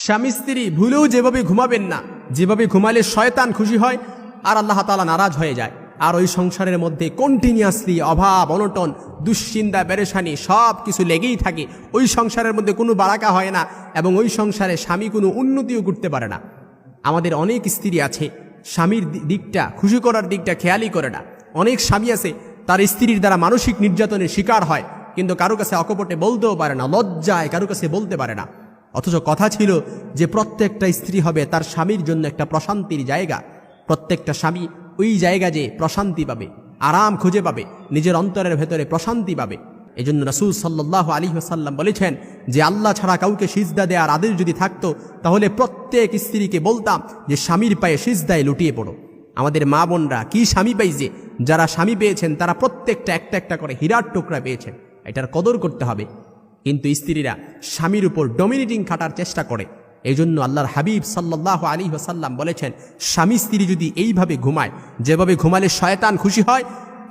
স্বামী স্ত্রী ভুলেও যেভাবে ঘুমাবেন না, যেভাবে ঘুমালে শয়তান খুশি হয়, আর আল্লাহ তালা নারাজ হয়ে যায়। আর ওই সংসারের মধ্যে কন্টিনিউয়াসলি অভাব, অনটন, দুশ্চিন্তা পেরেশানি সব কিছু লেগেই থাকে। ওই সংসারের মধ্যে কোনো বারাকা হয় না এবং ওই সংসারে স্বামী কোনো উন্নতিও করতে পারে না। আমাদের অনেক স্ত্রী আছে, স্বামীর দিকটা, খুশি করার দিকটা খেয়ালই করে না। অনেক স্বামী আছে, তার স্ত্রীর দ্বারা মানসিক নির্যাতনের শিকার হয়, কিন্তু কারও কাছে অকপটে বলতেও পারে না, লজ্জায় কারও কাছে বলতে পারে না। অথচ কথা ছিল যে প্রত্যেকটা স্ত্রী হবে তার স্বামীর জন্য একটা প্রশান্তির জায়গা। প্রত্যেকটা স্বামী ওই জায়গা যে প্রশান্তি পাবে, আরাম খুঁজে পাবে, নিজের অন্তরের ভেতরে প্রশান্তি পাবে। এই জন্য রাসুল সাল্লাহ আলী সাল্লাম বলেছেন যে, আল্লাহ ছাড়া কাউকে সিজদা দেওয়ার আদেশ যদি থাকতো, তাহলে প্রত্যেক স্ত্রীকে বলতাম যে, স্বামীর পায়ে সিজদায় লুটিয়ে পড়ো। আমাদের মা বোনরা কি স্বামী পাইছে যারা স্বামী পেয়েছেন, তারা প্রত্যেকটা একটা একটা করে হীরার টুকরা পেয়েছেন। এটার কদর করতে হবে। কিন্তু স্ত্রীরা স্বামীর উপর ডমিনেটিং খাটার চেষ্টা করে। এই জন্য আল্লাহর হাবিব সাল্লাহ আলী ওসাল্লাম বলেছেন, স্বামী স্ত্রী যদি এইভাবে ঘুমায়, যেভাবে ঘুমালে শয়তান খুশি হয়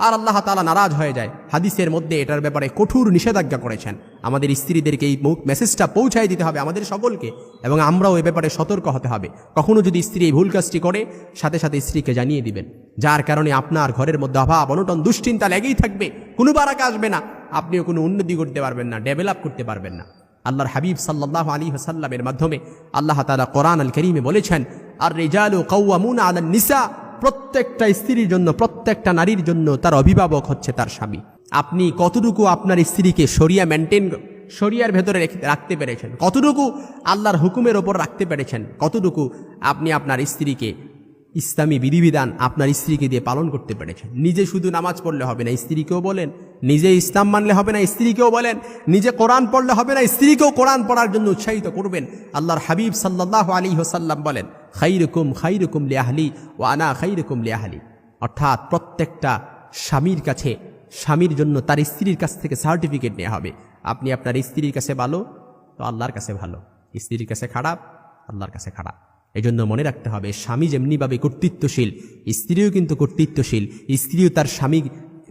আর আল্লাহ তালা নারাজ হয়ে যায়। হাদিসের মধ্যে এটার ব্যাপারে কঠোর নিষেধাজ্ঞা করেছেন। আমাদের স্ত্রীদেরকে এই মেসেজটা পৌঁছায় দিতে হবে আমাদের সকলকে এবং আমরাও এ ব্যাপারে সতর্ক হতে হবে। কখনো যদি স্ত্রী এই ভুল কাজটি করে, সাথে সাথে স্ত্রীকে জানিয়ে দিবেন। যার কারণে আপনার ঘরের মধ্যে অভাব, অনটন, দুশ্চিন্তা লেগেই থাকবে, কোনো বারাকা আসবে না। আপনিও কোনো উন্নতি করতে পারবেন না, ডেভেলপ করতে পারবেন না। আল্লাহর হাবিব সাল্লাহ আলী হাসাল্লামের মাধ্যমে আল্লাহ তালা কোরআন আল করিমে বলেছেন আর রেজাল রেজালু কৌয়ামুন আল নিসা প্রত্যেকটা স্ত্রীর জন্য, প্রত্যেকটা নারীর জন্য তার অভিভাবক হচ্ছে তার স্বামী। আপনি কতটুকু আপনার স্ত্রীকে সরিয়া মেনটেন, শরিয়ার ভেতরে রাখতে পেরেছেন? কতটুকু আল্লাহর হুকুমের ওপর রাখতে পেরেছেন? কতটুকু আপনি আপনার স্ত্রীকে ইসলামী বিধিবিধান আপনার স্ত্রীকে দিয়ে পালন করতে পেরেছেন নিজে শুধু নামাজ পড়লে হবে না, স্ত্রীকেও বলেন, নিজে ইসলাম মানলে হবে না, স্ত্রীকেও বলেন, নিজে কোরআন পড়লে হবে না, স্ত্রীকেও কোরআন পড়ার জন্য উৎসাহিত করবেন। আল্লাহর হাবিব সাল্লাহ আলী হোসাল্লাম বলেন, খাইরকুম খাইরকুম লিয়াহলি ও আনা খাইরকুম লিয়াহলি অর্থাৎ প্রত্যেকটা স্বামীর কাছে, স্বামীর জন্য তার স্ত্রীর কাছ থেকে সার্টিফিকেট নেওয়া হবে। আপনি আপনার স্ত্রীর কাছে ভালো, তো আল্লাহর কাছে ভালো। স্ত্রীর কাছে খারাপ, আল্লাহর কাছে খারাপ। এই জন্য মনে রাখতে হবে, স্বামী যেমনিভাবে কর্তৃত্বশীল, স্ত্রীও কিন্তু কর্তৃত্বশীল, স্ত্রীও তার স্বামী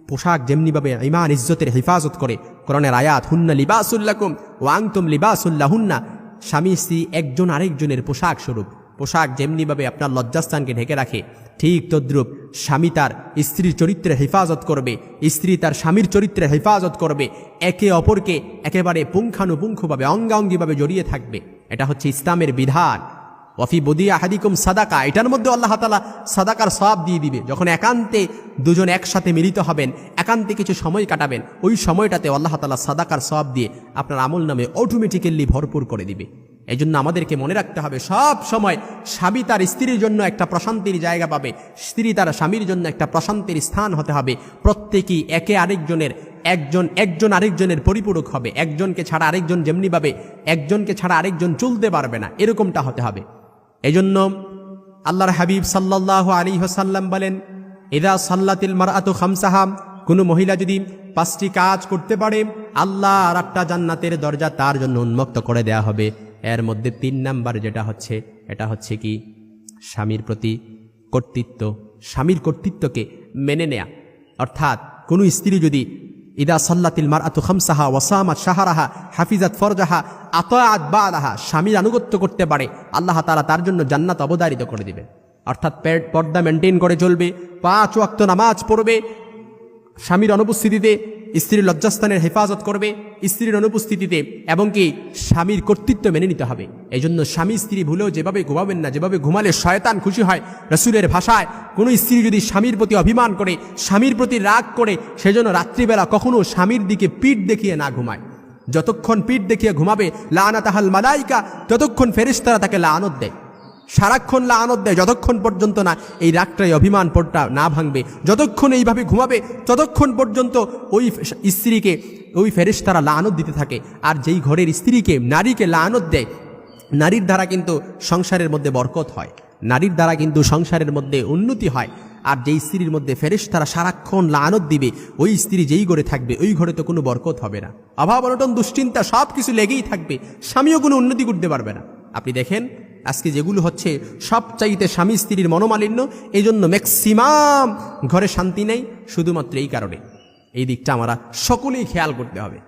পোশাক যেমনিভাবে ইমান ইজ্জতের হেফাজত করে। করণের আয়াত, হুন্না লিবাসুল্লাকুম ওয়াংতুম লিবাসুল্লাহ হুন্না স্বামী, স্ত্রী একজন আরেকজনের পোশাক স্বরূপ, পোশাক যেমনিভাবে আপনার লজ্জাস্থানকে ঢেকে রাখে, ঠিক তদ্রূপ স্বামী তার স্ত্রীর চরিত্রে হেফাজত করবে, স্ত্রী তার স্বামীর চরিত্রে হেফাজত করবে, একে অপরকে একেবারে পুঙ্খানুপুঙ্খভাবে, অঙ্গাঙ্গিভাবে জড়িয়ে থাকবে। এটা হচ্ছে ইসলামের বিধান। ওয়াফি বদিয়া হাদিকুম সাদাকা, এটার মধ্যে আল্লাহ তালা সাদাকার সব দিয়ে দিবে। যখন একান্তে দুজন একসাথে মিলিত হবেন, একান্তে কিছু সময় কাটাবেন, ওই সময়টাতে আল্লাহ তালা সাদাকার সব দিয়ে আপনার আমল নামে অটোমেটিক্যালি ভরপুর করে দিবে। এই জন্য আমাদেরকে মনে রাখতে হবে, সব সময় স্বামী তার স্ত্রীর জন্য একটা প্রশান্তির জায়গা পাবে, স্ত্রী তার স্বামীর জন্য একটা প্রশান্তির স্থান হতে হবে। প্রত্যেকেই একে আরেকজনের, একজন একজন আরেকজনের পরিপূরক হবে। একজনকে ছাড়া আরেকজন যেমনিভাবে, একজনকে ছাড়া আরেকজন চলতে পারবে না, এরকমটা হতে হবে। এজন্য আল্লাহর হাবিব সাল্লাহ আলী হোসাল্লাম বলেন এদা সাল্লাতিল মারাতু খামসাহাম কোনো মহিলা যদি পাঁচটি কাজ করতে পারে, আল্লাহ আর একটা জান্নাতের দরজা তার জন্য উন্মুক্ত করে দেয়া হবে। এর মধ্যে তিন নাম্বার যেটা হচ্ছে, এটা হচ্ছে কি? স্বামীর প্রতি কর্তৃত্ব, স্বামীর কর্তৃত্বকে মেনে নেয়া। অর্থাৎ কোনো স্ত্রী যদি ইদা সল্লাতিল মার আতু খামসাহা ওসামাত সাহারাহা হাফিজাত ফরজাহা আতয়াত বা আলাহা স্বামীর আনুগত্য করতে পারে। আল্লাহ তারা তার জন্য জান্নাত অবদারিত করে দিবে অর্থাৎ পেট, পর্দা মেনটেন করে চলবে। পাঁচ ওয়াক্ত নামাজ পড়বে। স্বামীর অনুপস্থিতিতে স্ত্রীর লজ্জাস্থানের হেফাজত করবে স্ত্রীর অনুপস্থিতিতে এবং কি স্বামীর কর্তৃত্ব মেনে নিতে হবে। এই জন্য স্বামী স্ত্রী ভুলেও যেভাবে ঘুমাবেন না, যেভাবে ঘুমালে শয়তান খুশি হয় রসুলের ভাষায়, কোনো স্ত্রী যদি স্বামীর প্রতি অভিমান করে, স্বামীর প্রতি রাগ করে, সেজন্য রাত্রিবেলা কখনো স্বামীর দিকে পিঠ দেখিয়ে না ঘুমায়। যতক্ষণ পিঠ দেখিয়ে ঘুমাবে লানা তাহাল মালাইকা, ততক্ষণ ফেরিস্তারা তাকে লানত দেয়। সারাক্ষণ লানত দেয়, যতক্ষণ পর্যন্ত না এই রাগটাই অভিমান পটটা না ভাঙবে, যতক্ষণ এইভাবে ঘুমাবে, ততক্ষণ পর্যন্ত ওই স্ত্রীকে, ওই ফেরেশতারা লানত দিতে থাকে। আর যেই ঘরের স্ত্রীকে, নারীকে লানত দেয়, নারীর দ্বারা কিন্তু সংসারের মধ্যে বরকত হয়, নারীর দ্বারা কিন্তু সংসারের মধ্যে উন্নতি হয়। আর যেই স্ত্রীর মধ্যে ফেরেশ তারা সারাক্ষণ লানত দিবে, ওই স্ত্রী যেই ঘরে থাকবে, ওই ঘরে তো কোনো বরকত হবে না। অভাব অনটন, দুশ্চিন্তা সব কিছু লেগেই থাকবে, স্বামীও কোনো উন্নতি করতে পারবে না। আপনি দেখেন আজকে যেগুলো হচ্ছে সবচাইতে স্বামী স্ত্রীর মনোমালিন্য এই জন্য ম্যাক্সিমাম ঘরে শান্তি নেই, শুধুমাত্র এই কারণে। এই দিকটা আমরা সকলেই খেয়াল করতে হবে।